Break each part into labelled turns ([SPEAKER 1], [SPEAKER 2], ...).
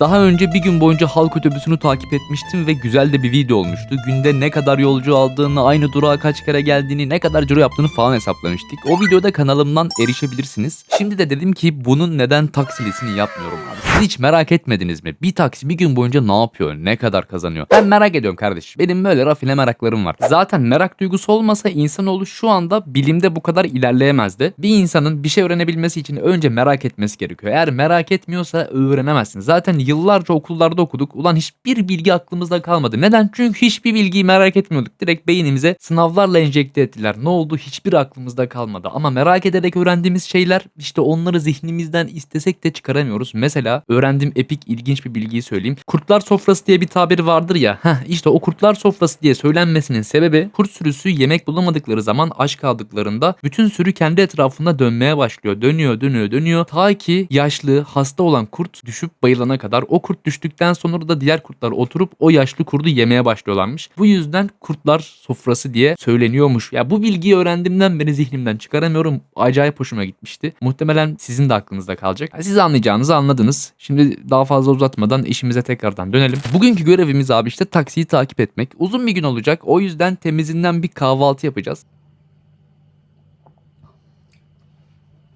[SPEAKER 1] Daha önce bir gün boyunca halk otobüsünü takip etmiştim ve güzel de bir video olmuştu. Günde ne kadar yolcu aldığını, aynı durağa kaç kere geldiğini, ne kadar ciro yaptığını falan hesaplamıştık. O videoda kanalımdan erişebilirsiniz. Şimdi de dedim ki bunun neden taksilisini yapmıyorum abi. Siz hiç merak etmediniz mi? Bir taksi bir gün boyunca ne yapıyor? Ne kadar kazanıyor? Ben merak ediyorum kardeş. Benim böyle rafine meraklarım var. Zaten merak duygusu olmasa insanoğlu şu anda bilimde bu kadar ilerleyemezdi. Bir insanın bir şey öğrenebilmesi için önce merak etmesi gerekiyor. Eğer merak etmiyorsa öğrenemezsin. Zaten yıllarca okullarda okuduk. Ulan hiçbir bilgi aklımızda kalmadı. Neden? Çünkü hiçbir bilgiyi merak etmiyorduk. Direkt beynimize sınavlarla enjekte ettiler. Ne oldu? Hiçbir aklımızda kalmadı. Ama merak ederek öğrendiğimiz şeyler işte onları zihnimizden istesek de çıkaramıyoruz. Mesela öğrendiğim epik ilginç bir bilgiyi söyleyeyim. Kurtlar sofrası diye bir tabir vardır ya. Heh, işte o kurtlar sofrası diye söylenmesinin sebebi kurt sürüsü yemek bulamadıkları zaman aç kaldıklarında bütün sürü kendi etrafında dönmeye başlıyor. Dönüyor, dönüyor, dönüyor. Ta ki yaşlı, hasta olan kurt düşüp bayılana kadar. O kurt düştükten sonra da diğer kurtlar oturup o yaşlı kurdu yemeye başlıyorlarmış. Bu yüzden kurtlar sofrası diye söyleniyormuş. Ya bu bilgiyi öğrendiğimden beri zihnimden çıkaramıyorum. Acayip hoşuma gitmişti. Muhtemelen sizin de aklınızda kalacak. Siz anlayacağınızı anladınız. Şimdi daha fazla uzatmadan işimize tekrardan dönelim. Bugünkü görevimiz abi işte taksiyi takip etmek. Uzun bir gün olacak. O yüzden temizinden bir kahvaltı yapacağız.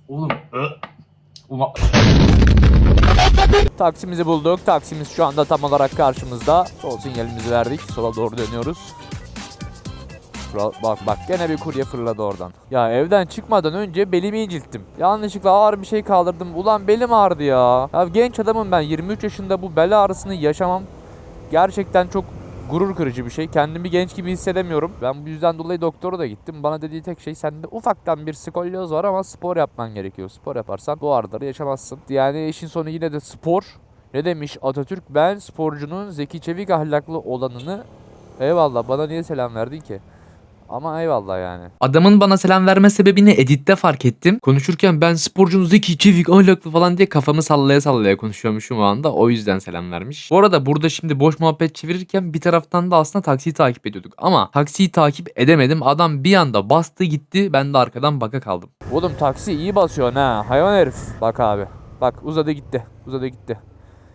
[SPEAKER 2] Oğlum. Taksimizi bulduk. Taksimiz şu anda tam olarak karşımızda. Sol sinyalimizi verdik. Sola doğru dönüyoruz. Bura- Bak bak gene bir kurye fırladı oradan. Ya evden çıkmadan önce belimi incilttim. Yanlışlıkla ağır bir şey kaldırdım. Ulan belim ağrıdı ya. Ya genç adamım ben. 23 yaşında bu bel ağrısını yaşamam. Gerçekten çok gurur kırıcı bir şey. Kendimi genç gibi hissedemiyorum. Ben bu yüzden dolayı doktora da gittim. Bana dediği tek şey sende ufaktan bir skolyoz var ama spor yapman gerekiyor. Spor yaparsan bu ağrıları yaşamazsın. Yani işin sonu yine de spor. Ne demiş Atatürk? Ben sporcunun zeki çevik ahlaklı olanını Eyvallah bana niye selam verdin ki? Ama eyvallah yani.
[SPEAKER 1] Adamın bana selam verme sebebini editte fark ettim. Konuşurken ben sporcunun zeki, çevik, ahlaklı falan diye kafamı sallaya sallaya konuşuyormuşum o anda. O yüzden selam vermiş. Bu arada burada şimdi boş muhabbet çevirirken bir taraftan da aslında taksiyi takip ediyorduk. Ama taksiyi takip edemedim. Adam bir anda bastı gitti. Ben de arkadan baka kaldım.
[SPEAKER 2] Oğlum taksi iyi basıyor ha. Hayvan herif. Bak abi. Bak uzadı gitti. Uzadı gitti.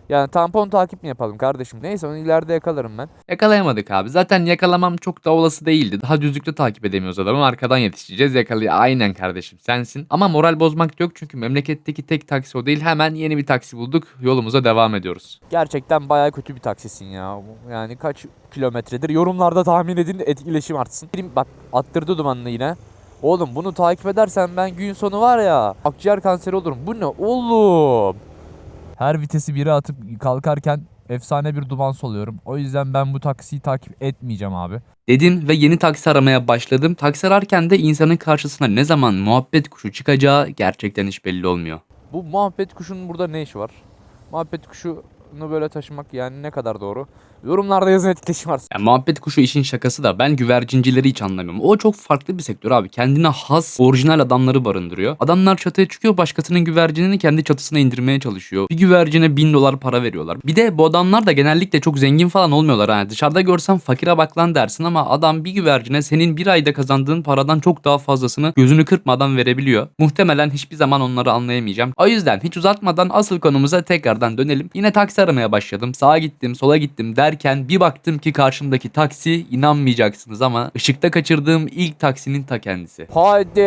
[SPEAKER 2] Yani tampon takip mi yapalım kardeşim? Neyse onu ileride yakalarım ben.
[SPEAKER 1] Yakalayamadık abi. Zaten yakalamam çok da olası değildi. Daha düzlükte takip edemiyoruz adamı. Arkadan yetişeceğiz. Yakalay Aynen kardeşim sensin. Ama moral bozmak yok çünkü memleketteki tek taksi o değil. Hemen yeni bir taksi bulduk. Yolumuza devam ediyoruz.
[SPEAKER 2] Gerçekten baya kötü bir taksisin ya. Yani kaç kilometredir? Yorumlarda tahmin edin etkileşim artsın. Bak attırdı dumanını yine. Oğlum bunu takip edersen ben gün sonu var ya akciğer kanseri olurum. Bu ne oğlum? Her vitesi biri atıp kalkarken efsane bir duman soluyorum. O yüzden ben bu taksiyi takip etmeyeceğim abi.
[SPEAKER 1] Dedim ve yeni taksi aramaya başladım. Taksi ararken de insanın karşısına ne zaman muhabbet kuşu çıkacağı gerçekten hiç belli olmuyor.
[SPEAKER 2] Bu muhabbet kuşunun burada ne işi var? Muhabbet kuşunu böyle taşımak yani ne kadar doğru? Yorumlarda yazın etkileşim artsın.
[SPEAKER 1] Ya muhabbet kuşu işin şakası da ben güvercincileri hiç anlamıyorum. O çok farklı bir sektör abi. Kendine has orijinal adamları barındırıyor. Adamlar çatıya çıkıyor başkasının güvercinini kendi çatısına indirmeye çalışıyor. Bir güvercine bin dolar para veriyorlar. Bir de bu adamlar da genellikle çok zengin falan olmuyorlar. Ha. Dışarıda görsen fakire bak lan dersin ama adam bir güvercine senin bir ayda kazandığın paradan çok daha fazlasını gözünü kırpmadan verebiliyor. Muhtemelen hiçbir zaman onları anlayamayacağım. O yüzden hiç uzatmadan asıl konumuza tekrardan dönelim. Yine taksi aramaya başladım. Sağa gittim, sola gittim derken bir baktım ki karşımdaki taksi inanmayacaksınız ama ışıkta kaçırdığım ilk taksinin ta kendisi.
[SPEAKER 2] Hadi.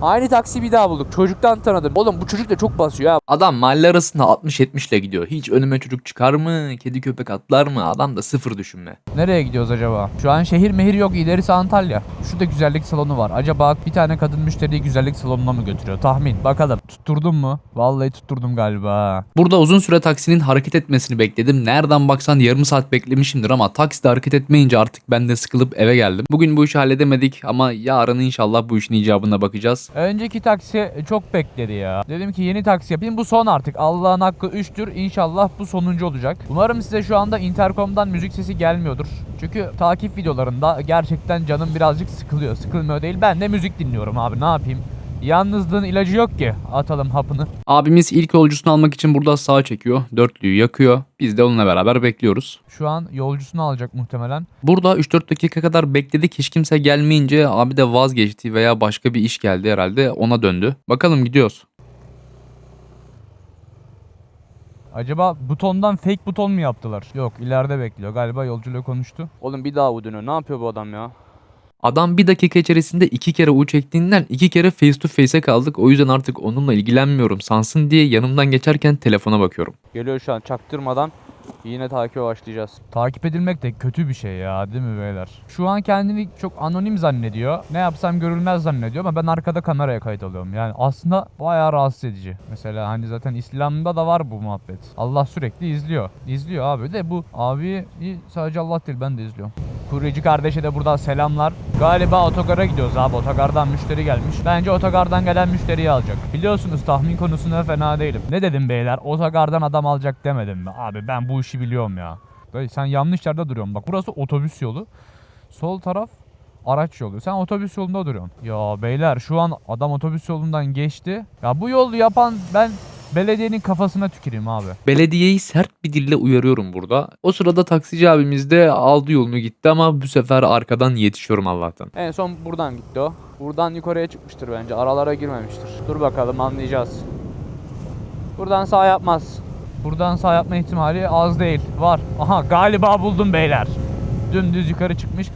[SPEAKER 2] Aynı taksiyi bir daha bulduk. Çocuktan tanıdım. Oğlum bu çocuk da çok basıyor ha.
[SPEAKER 1] Adam mahalle arasında 60-70 ile gidiyor. Hiç önüme çocuk çıkar mı? Kedi köpek atlar mı? Adam da sıfır düşünme.
[SPEAKER 2] Nereye gidiyoruz acaba? Şu an şehir mehir yok. İlerisi Antalya. Şurada güzellik salonu var. Acaba bir tane kadın müşteriyi güzellik salonuna mı götürüyor? Tahmin. Bakalım. Tutturdun mu? Vallahi tutturdum galiba.
[SPEAKER 1] Burada uzun süre taksinin hareket etmesini bekledim. Nereden baksan yarım saat beklemişimdir ama taksi de hareket etmeyince artık ben de sıkılıp eve geldim. Bugün bu işi halledemedik ama yarın inşallah bu işin icabına bakacağız.
[SPEAKER 2] Önceki taksi çok bekledi ya. Dedim ki yeni taksi yapayım. Bu son artık. Allah'ın hakkı 3'tür. İnşallah bu sonuncu olacak. Umarım size şu anda interkomdan müzik sesi gelmiyordur. Çünkü takip videolarında gerçekten canım birazcık sıkılıyor. Sıkılmıyor değil. Ben de müzik dinliyorum abi. Ne yapayım? Yalnızlığın ilacı yok ki. Atalım hapını.
[SPEAKER 1] Abimiz ilk yolcusunu almak için burada sağa çekiyor. Dörtlüyü yakıyor. Biz de onunla beraber bekliyoruz.
[SPEAKER 2] Şu an yolcusunu alacak muhtemelen.
[SPEAKER 1] Burada 3-4 dakika kadar bekledik. Hiç kimse gelmeyince abi de vazgeçti veya başka bir iş geldi herhalde ona döndü. Bakalım gidiyoruz.
[SPEAKER 2] Acaba butondan fake buton mu yaptılar? Yok ileride bekliyor. Galiba yolcuyla konuştu.
[SPEAKER 3] Oğlum bir daha dönüyor. Ne yapıyor bu adam ya?
[SPEAKER 1] Adam bir dakika içerisinde iki kere U çektiğinden iki kere face to face'e kaldık. O yüzden artık onunla ilgilenmiyorum sansın diye yanımdan geçerken telefona bakıyorum.
[SPEAKER 3] Geliyor şu an çaktırmadan yine takibe başlayacağız.
[SPEAKER 2] Takip edilmek de kötü bir şey ya değil mi beyler? Şu an kendini çok anonim zannediyor. Ne yapsam görülmez zannediyor ama ben arkada kameraya kayıt alıyorum. Yani aslında bayağı rahatsız edici. Mesela hani zaten İslam'da da var bu muhabbet. Allah sürekli izliyor. İzliyor abi de bu abi sadece Allah değil ben de izliyorum. Kuryeci kardeşe de buradan selamlar. Galiba otogara gidiyoruz abi. Otogardan müşteri gelmiş. Bence otogardan gelen müşteriyi alacak. Biliyorsunuz tahmin konusunda fena değilim. Ne dedim beyler? Otogardan adam alacak demedim mi? Abi ben bu işi biliyorum ya. Dayı sen yanlış yerde duruyorsun. Bak burası otobüs yolu. Sol taraf araç yolu. Sen otobüs yolunda duruyorsun. Ya beyler şu an adam otobüs yolundan geçti. Ya bu yolu yapan ben belediyenin kafasına tüküreyim abi.
[SPEAKER 1] Belediyeyi sert bir dille uyarıyorum burada. O sırada taksici abimiz de aldı yolunu gitti ama bu sefer arkadan yetişiyorum Allah'tan.
[SPEAKER 3] En son buradan gitti o. Buradan yukarıya çıkmıştır bence. Aralara girmemiştir. Dur bakalım anlayacağız. Buradan sağ yapmaz.
[SPEAKER 2] Buradan sağ yapma ihtimali az değil. Var. Aha galiba buldum beyler. Dümdüz yukarı çıkmış.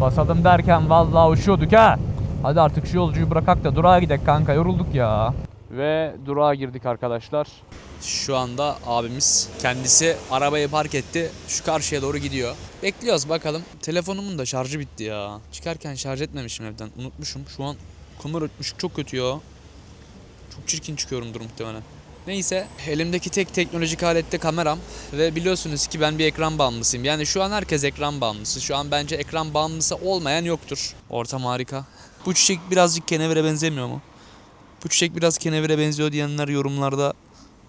[SPEAKER 2] Basalım derken vallahi uçuyorduk ha. Hadi artık şu yolcuyu bırakak da durağa gidek kanka yorulduk ya.
[SPEAKER 3] Ve durağa girdik arkadaşlar.
[SPEAKER 4] Şu anda abimiz kendisi arabayı park etti. Şu karşıya doğru gidiyor. Bekliyoruz bakalım. Telefonumun da şarjı bitti ya. Çıkarken şarj etmemişim evden. Unutmuşum. Şu an kamera ışık çok kötü ya. Çok çirkin çıkıyorumdur muhtemelen. Neyse elimdeki tek teknolojik alette kameram ve biliyorsunuz ki ben bir ekran bağımlısıyım. Yani şu an herkes ekran bağımlısı. Şu an bence ekran bağımlısı olmayan yoktur. Ortam harika. Bu çiçek birazcık kenevire benzemiyor mu? Bu çiçek biraz kenevire benziyor diyenler yorumlarda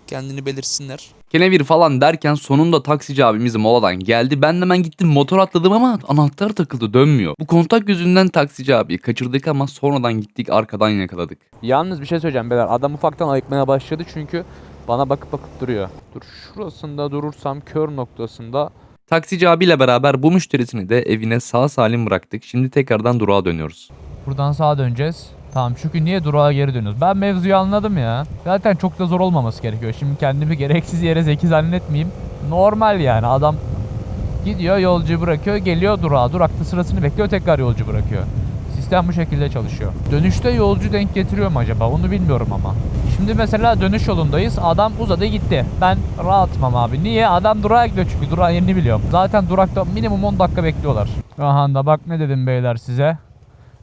[SPEAKER 4] kendini belirsinler.
[SPEAKER 1] Kenevir falan derken sonunda taksici abimiz moladan geldi. Ben de hemen gittim motor atladım ama anahtar takıldı dönmüyor. Bu kontak yüzünden taksici abiyi kaçırdık ama sonradan gittik arkadan yakaladık.
[SPEAKER 3] Yalnız bir şey söyleyeceğim beyler. Adam ufaktan ayıkmaya başladı çünkü bana bakıp bakıp duruyor. Dur şurasında durursam kör noktasında
[SPEAKER 1] Taksici abiyle beraber bu müşterisini de evine sağ salim bıraktık. Şimdi tekrardan durağa dönüyoruz.
[SPEAKER 2] Buradan sağa döneceğiz. Tamam çünkü niye durağa geri dönüyoruz? Ben mevzuyu anladım ya. Zaten çok da zor olmaması gerekiyor. Şimdi kendimi gereksiz yere zeki zannetmeyeyim. Normal yani adam gidiyor yolcu bırakıyor geliyor durağa. Durakta sırasını bekliyor tekrar yolcu bırakıyor. Sistem bu şekilde çalışıyor. Dönüşte yolcu denk getiriyor mu acaba? Onu bilmiyorum ama. Şimdi mesela dönüş yolundayız. Adam uzadı gitti. Ben rahatım abi. Niye? Adam durağa gidiyor çünkü durağı yerini biliyorum. Zaten durakta minimum 10 dakika bekliyorlar. Aha da bak ne dedim beyler size.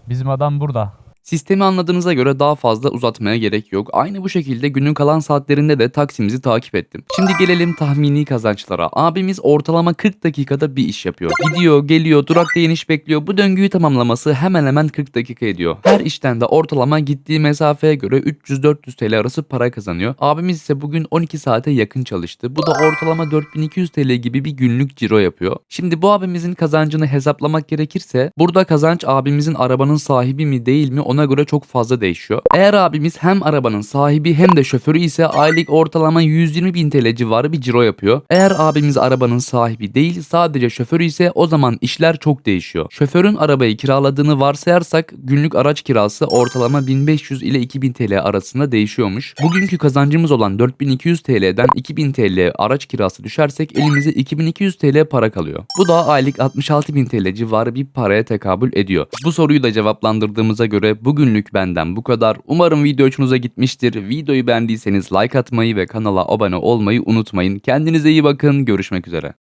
[SPEAKER 2] Bizim adam burada.
[SPEAKER 1] Sistemi anladığınıza göre daha fazla uzatmaya gerek yok. Aynı bu şekilde günün kalan saatlerinde de taksimizi takip ettim. Şimdi gelelim tahmini kazançlara. Abimiz ortalama 40 dakikada bir iş yapıyor. Gidiyor, geliyor, durakta iniş bekliyor. Bu döngüyü tamamlaması hemen hemen 40 dakika ediyor. Her işten de ortalama gittiği mesafeye göre 300-400 TL arası para kazanıyor. Abimiz ise bugün 12 saate yakın çalıştı. Bu da ortalama 4200 TL gibi bir günlük ciro yapıyor. Şimdi bu abimizin kazancını hesaplamak gerekirse burada kazanç abimizin arabanın sahibi mi değil mi ona göre çok fazla değişiyor. Eğer abimiz hem arabanın sahibi hem de şoförü ise aylık ortalama 120 bin TL civarı bir ciro yapıyor. Eğer abimiz arabanın sahibi değil sadece şoförü ise o zaman işler çok değişiyor. Şoförün arabayı kiraladığını varsayarsak günlük araç kirası ortalama 1500 ile 2000 TL arasında değişiyormuş. Bugünkü kazancımız olan 4200 TL'den 2000 TL araç kirası düşersek elimize 2200 TL para kalıyor. Bu da aylık 66 bin TL civarı bir paraya tekabül ediyor. Bu soruyu da cevaplandırdığımıza göre bugünlük benden bu kadar. Umarım video hoşunuza gitmiştir. Videoyu beğendiyseniz like atmayı ve kanala abone olmayı unutmayın. Kendinize iyi bakın. Görüşmek üzere.